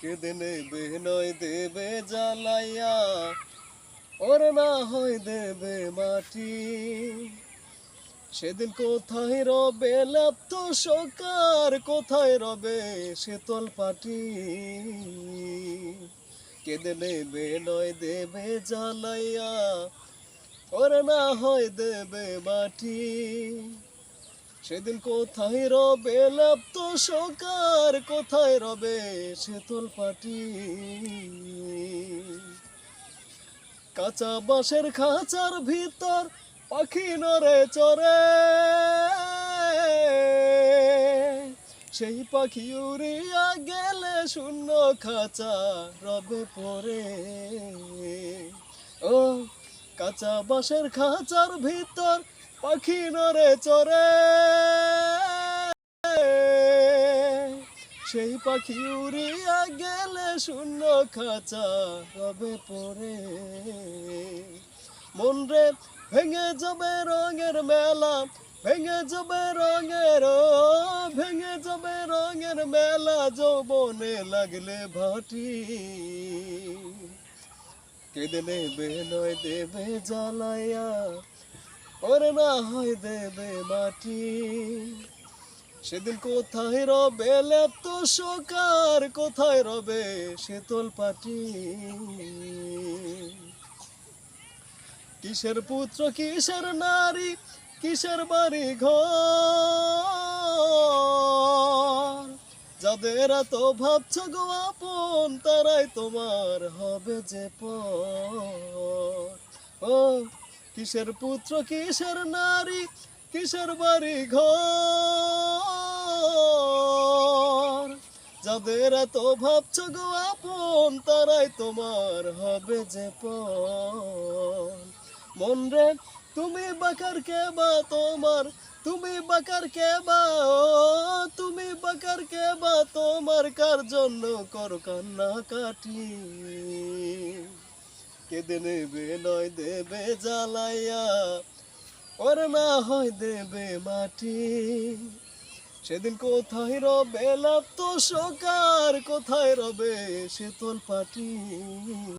কেঁদে নেবে দেবে জ্বালাইয়া, ওর না হয় দেবে মাটি। সেদিন কোথায় রবে লাপ্ত সকার কোথায় রবে শীতল পাটি কেঁদে নেবে দেবে জ্বালাইয়া, ওর না হয় দেবে মাটি। সেদিন কোথায় রবে? লাপ্ত সকার কোথায় রবে শীতল পাটি কাঁচা বাঁশের খাঁচার ভিতর পাখি নরে চরে সেই পাখি উড়িয়া গেলে শূন্য খাঁচা রবে পরে। ও কাঁচা বাঁশের খাঁচার ভিতর পাখি নরে চরে সেই পাখি উড়িয়া গেলে শূন্য খাঁচা রবে পরে মন রে ভেঙে যাবে রঙের মেলা, ভেঙে যাবে রঙের, ভেঙে যাবে রঙের মেলা, যৌবনে লাগলে ভাটি। কেঁদে নেবে, নয় দেবে জ্বালাইয়া ওরে না হয় দেবে মাটি। সেদিন কোথায় রবে লেপ্ত সকার কোথায় রবে শীতল পাটি। কিসের পুত্র, কিসের নারী, কিসের বাড়ি ঘর যাদের এত ভাবছ গো আপন, তারাই তোমার হবে যে পর ও কিসের পুত্র, কিসের নারী, কিসের বাড়ি ঘর যাদের এত ভাবছ গো আপন, তারাই তোমার হবে যে পর। মন রে, তুমি বাকার কে বা তোমার, তুমি বাকার কে বা তুমি বাকার কে বা তোমার, কার জন্য কর কান্না কাটি? কেঁদে নেবে নয় দেবে জ্বালাইয়া, ওর না হয় দেবে মাটি। সেদিন কোথায় রবে লাভ তো সকার কোথায় রবে শীতল পাটি।